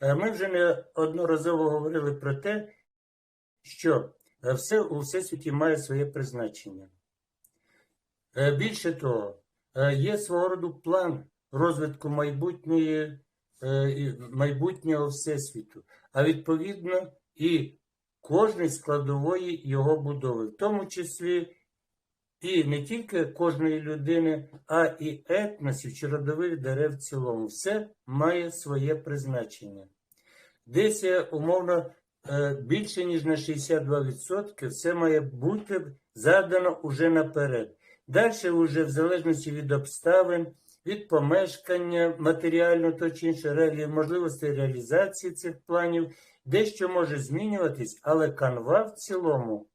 Е, Ми вже неодноразово говорили про те, що е, все у всесвіті має своє призначення. Е, Більше того, є свого роду план розвитку майбутньої, майбутнього всесвіту, а відповідно і кожної складової його будови, в тому числі і не тільки кожної людини, а і етносів чи родових дерев в цілому. Все має своє призначення. Десь умовно е, більше ніж на 62% все має бути задано уже наперед. Далі, вже в залежності від обставин, від помешкання матеріально то чи інше, реалі- можливостей реалізації цих планів, дещо може змінюватись, але канва в цілому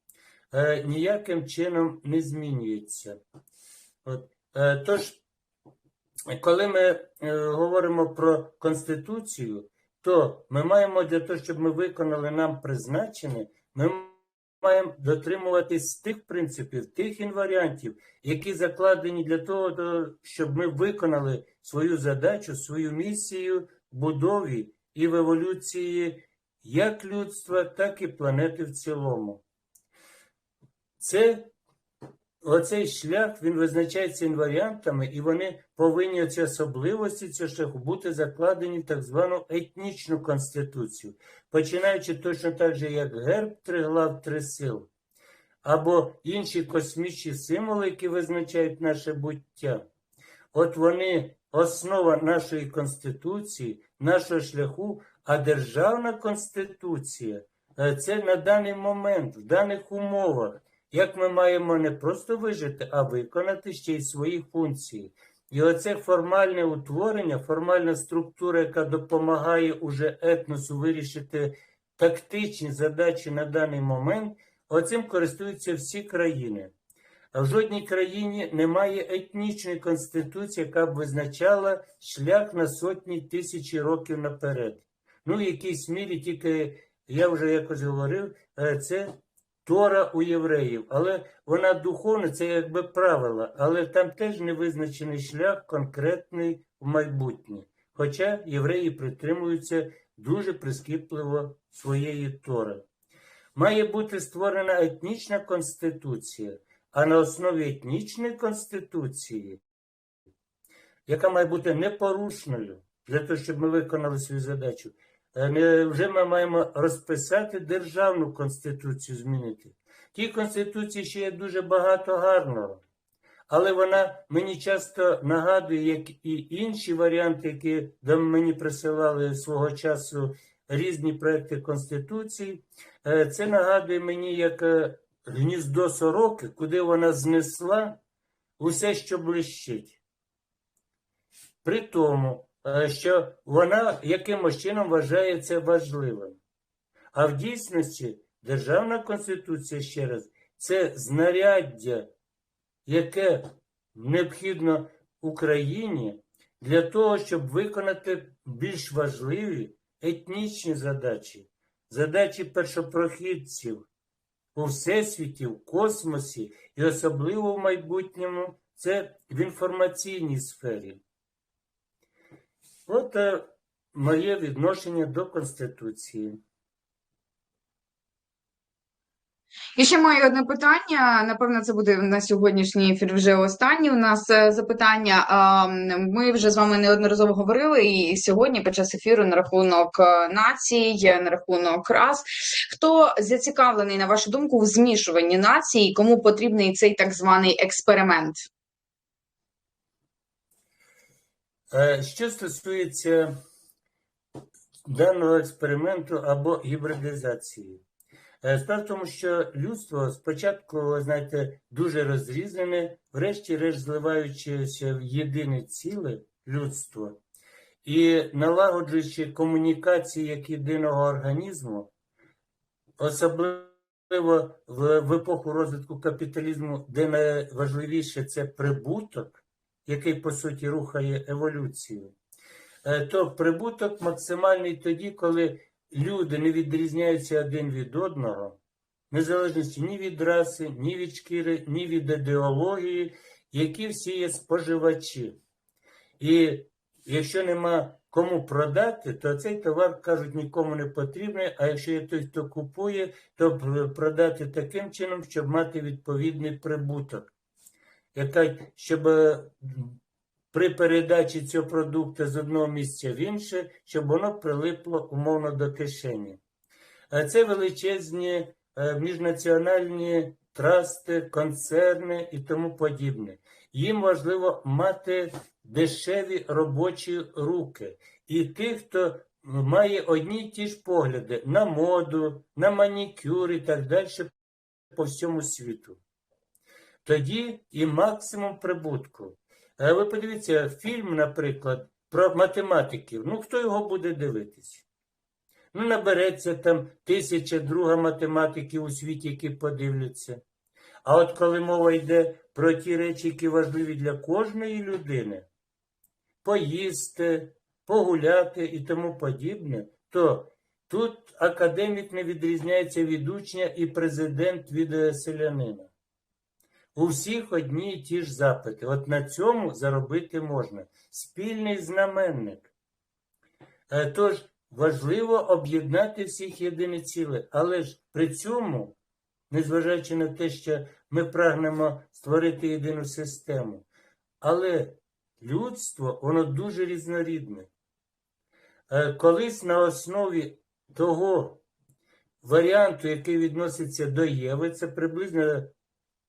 е, ніяким чином не змінюється. От, е, тож, коли ми е, говоримо про Конституцію, то ми маємо для того, щоб ми виконали нам призначене, ми маємо дотримуватись тих принципів, тих інваріантів, які закладені для того, щоб ми виконали свою задачу, свою місію в будові і в еволюції як людства, так і планети в цілому. Це оцей шлях він визначається інваріантами, і вони повинні ці особливості цього шляху бути закладені в так звану етнічну конституцію, починаючи точно так же, як герб триглав три сил, або інші космічні символи, які визначають наше буття. От вони основа нашої конституції, нашого шляху, а державна конституція е, це на даний момент, в даних умовах, як ми маємо не просто вижити, а виконати ще й свої функції. І оце формальне утворення, формальна структура, яка допомагає уже етносу вирішити тактичні задачі на даний момент, оцим користуються всі країни. А в жодній країні немає етнічної конституції, яка б визначала шлях на сотні тисячі років наперед. Ну, в якійсь мірі тільки, я вже якось говорив, е, це Тора у євреїв, але вона духовна, це якби правила, але там теж не визначений шлях конкретний в майбутнє. Хоча євреї притримуються дуже прискіпливо своєї Тори. Має бути створена етнічна конституція, а на основі етнічної конституції, яка має бути непорушною для того, щоб ми виконали свою задачу, е, не- вже ми маємо розписати державну конституцію, змінити. Тій конституції ще є дуже багато гарного, але вона мені часто нагадує, як і інші варіанти, які мені присилали свого часу різні проекти конституції. Е, Це нагадує мені як е, гніздо сороки, куди вона знесла усе, що блищить. При тому, що вона якимось чином вважає це важливим. А в дійсності Державна Конституція, ще раз, це знаряддя, яке необхідно Україні для того, щоб виконати більш важливі етнічні задачі, задачі першопрохідців у всесвіті, в космосі і особливо в майбутньому це в інформаційній сфері. От е, моє відношення до Конституції. І ще маю одне питання. Напевно, це буде на сьогоднішній ефір вже останнє у нас е, запитання. Ми вже з вами неодноразово говорили і сьогодні під час ефіру на рахунок е, націй, на рахунок рас. Хто зацікавлений, на вашу думку, в змішуванні націй, кому потрібний цей так званий експеримент? Е, Що стосується даного експерименту або гібридизації, Е, справа в тому, що людство спочатку, ви знаєте, дуже розрізане, врешті-решт зливаючися в єдине ціле людство і налагоджуючи комунікації як єдиного організму, особливо в епоху розвитку капіталізму, де найважливіше це прибуток, який по суті рухає еволюцію, е, то прибуток максимальний тоді, коли люди не відрізняються один від одного, незалежності ні від раси, ні від шкіри, ні від ідеології, які всі є споживачі. І якщо нема кому продати, то цей товар, кажуть, нікому не потрібний, а якщо є той, хто купує, то продати таким чином, щоб мати відповідний прибуток. Яка, щоб е, при передачі цього продукту з одного місця в інше, щоб воно прилипло умовно до кишені. Це величезні е, міжнаціональні трасти, концерни і тому подібне. Їм важливо мати дешеві робочі руки. І тих, хто має одні й ті ж погляди на моду, на манікюр і так далі по всьому світу. Тоді і максимум прибутку. Е, Ви подивіться, фільм, наприклад, про математиків. Ну, хто його буде дивитись? Ну, набереться там тисяча друга математиків у світі, які подивляться. А от коли мова йде про ті речі, які важливі для кожної людини, поїсти, погуляти і тому подібне, то тут академік не відрізняється від учня і президент від е, селянина. У всіх одні і ті ж запити. От на цьому заробити можна. Спільний знаменник. Е, Тож важливо об'єднати всіх єдине ціле, але ж при цьому, незважаючи на те, що ми прагнемо створити єдину систему, але людство, воно дуже різнорідне. Е, Колись на основі того варіанту, який відноситься до Єви, це приблизно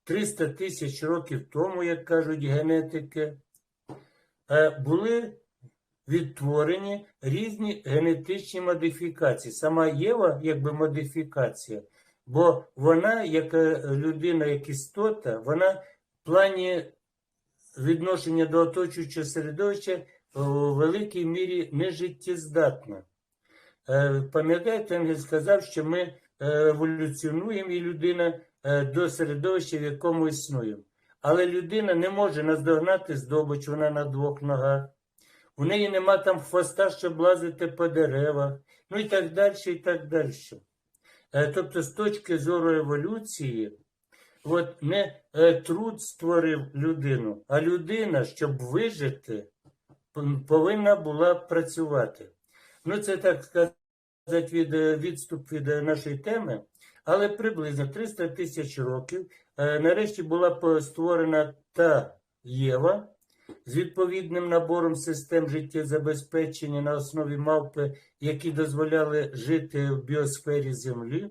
300 тисяч років тому, як кажуть генетики, е, були відтворені різні генетичні модифікації. Сама Єва, якби модифікація, бо вона, як е, людина, як істота, вона в плані відношення до оточуючого середовища у великій мірі не життєздатна. Е, Пам'ятаєте, Енгель сказав, що ми еволюціонуємо і людина до середовища, в якому існуємо. Але людина не може наздогнати здобич, вона на двох ногах. У неї нема там хвоста, щоб лазити по деревах, ну і так далі, і так далі. Е, Тобто, з точки зору еволюції, от не е, труд створив людину, а людина, щоб вижити, повинна була працювати. Ну, це так сказати від, е, відступ від е, нашої теми, але приблизно 300 тисяч років е, нарешті була створена та Єва з відповідним набором систем життєзабезпечення на основі мавпи, які дозволяли жити в біосфері Землі.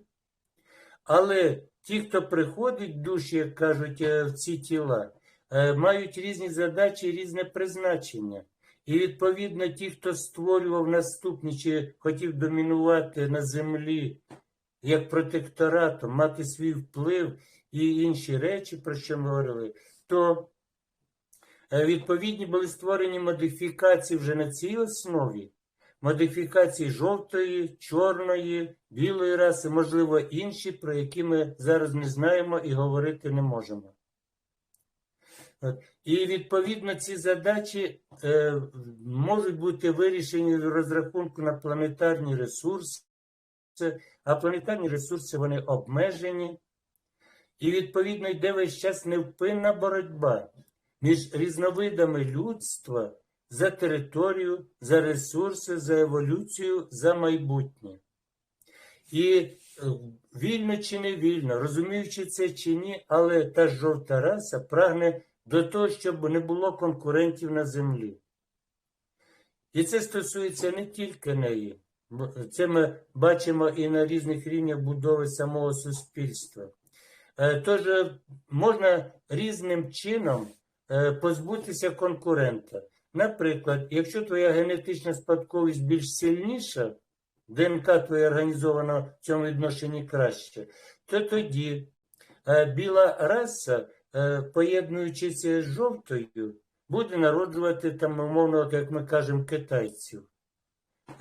Але ті, хто приходить душі, як кажуть, е, в ці тіла, е, мають різні задачі різне призначення. І відповідно ті, хто створював наступні чи хотів домінувати на землі як протекторатом, мати свій вплив і інші речі, про що ми говорили, то е, відповідні були створені модифікації вже на цій основі. Модифікації жовтої, чорної, білої раси, можливо, інші, про які ми зараз не знаємо і говорити не можемо. От. І відповідно ці задачі е, можуть бути вирішені в розрахунку на планетарні ресурси, а планетарні ресурси вони обмежені. І відповідно йде весь час невпинна боротьба між різновидами людства за територію, за ресурси, за еволюцію, за майбутнє. І е, вільно чи не вільно, розуміючи це чи ні, але та жовта раса прагне до того, щоб не було конкурентів на землі. І це стосується не тільки неї. Це ми бачимо і на різних рівнях будови самого суспільства. Е, Тож е, можна різним чином е, позбутися конкурента. Наприклад, якщо твоя генетична спадковість більш сильніша, ДНК твоя організована в цьому відношенні краще, то тоді біла раса, поєднуючись з жовтою, буде народжувати там, умовно, як ми кажемо, китайців.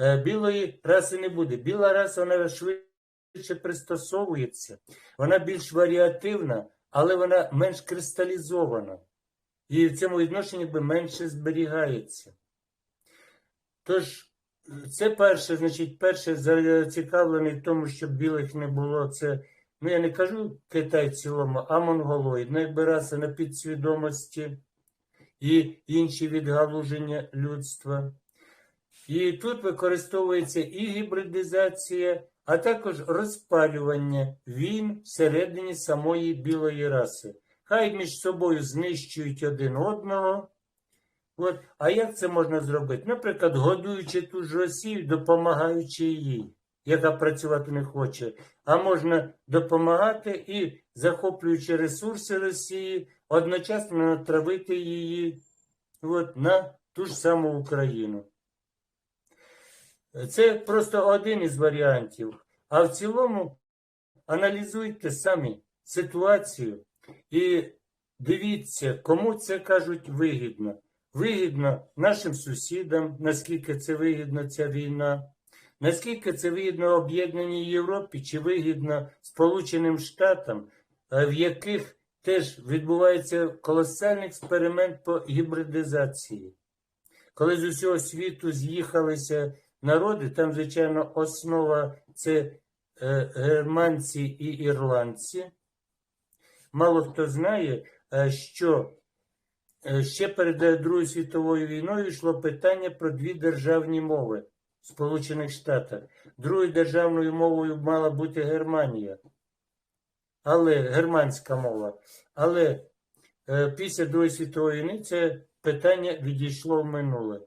Е, Білої раси не буде. Біла раса вона швидше пристосовується, вона більш варіативна, але вона менш кристалізована. І в цьому відношенні би менше зберігається. Тож, це перше, значить, перше зацікавлений в тому, щоб білих не було. Це, ну я не кажу Китай в цілому, а монголоїд. Ну, якби раса на підсвідомості і інші відгалуження людства. І тут використовується і гібридизація, а також розпалювання війн всередині самої білої раси. Хай між собою знищують один одного. От. А як це можна зробити? Наприклад, годуючи ту ж Росію, допомагаючи їй, яка працювати не хоче. А можна допомагати і, захоплюючи ресурси Росії, одночасно натравити її от, на ту ж саму Україну. Це просто один із варіантів. А в цілому аналізуйте самі ситуацію і дивіться, кому це кажуть вигідно. Вигідно нашим сусідам, наскільки це вигідно ця війна, наскільки це вигідно об'єднаній Європі чи вигідно Сполученим Штатам, е, в яких теж відбувається колосальний експеримент по гібридизації. Коли з усього світу з'їхалися народи, там, звичайно, основа це е, германці і ірландці. Мало хто знає, е, що е, ще перед Другою світовою війною йшло питання про дві державні мови в Сполучених Штатах. Другою державною мовою мала бути Германія, але германська мова. Але після Другої світової війни це питання відійшло в минуле.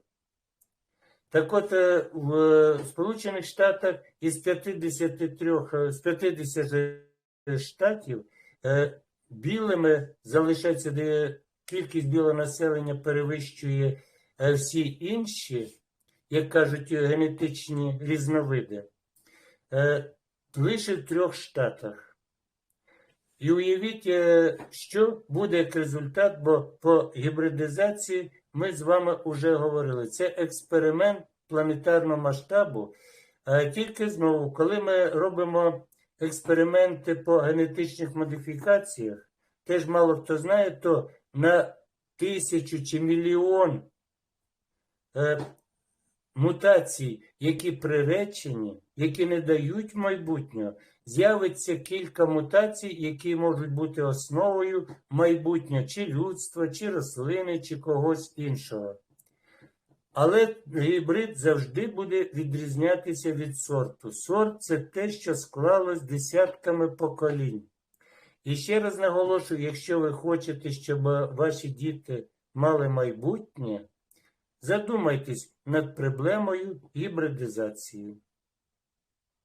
Так от, е, в Сполучених Штатах із 53, е, з 50 штатів е, білими залишається, де кількість білого населення перевищує всі інші, як кажуть, генетичні різновиди, лише в трьох штатах. І уявіть, що буде як результат, бо по гібридизації ми з вами вже говорили. Це експеримент планетарного масштабу. Тільки знову, коли ми робимо експерименти по генетичних модифікаціях, теж мало хто знає, то на тисячу чи мільйон е, мутацій, які приречені, які не дають майбутнього, з'явиться кілька мутацій, які можуть бути основою майбутнього чи людства, чи рослини, чи когось іншого. Але гібрид завжди буде відрізнятися від сорту. Сорт це те, що склалось десятками поколінь. І ще раз наголошую, якщо ви хочете, щоб ваші діти мали майбутнє, задумайтесь над проблемою гібридизації.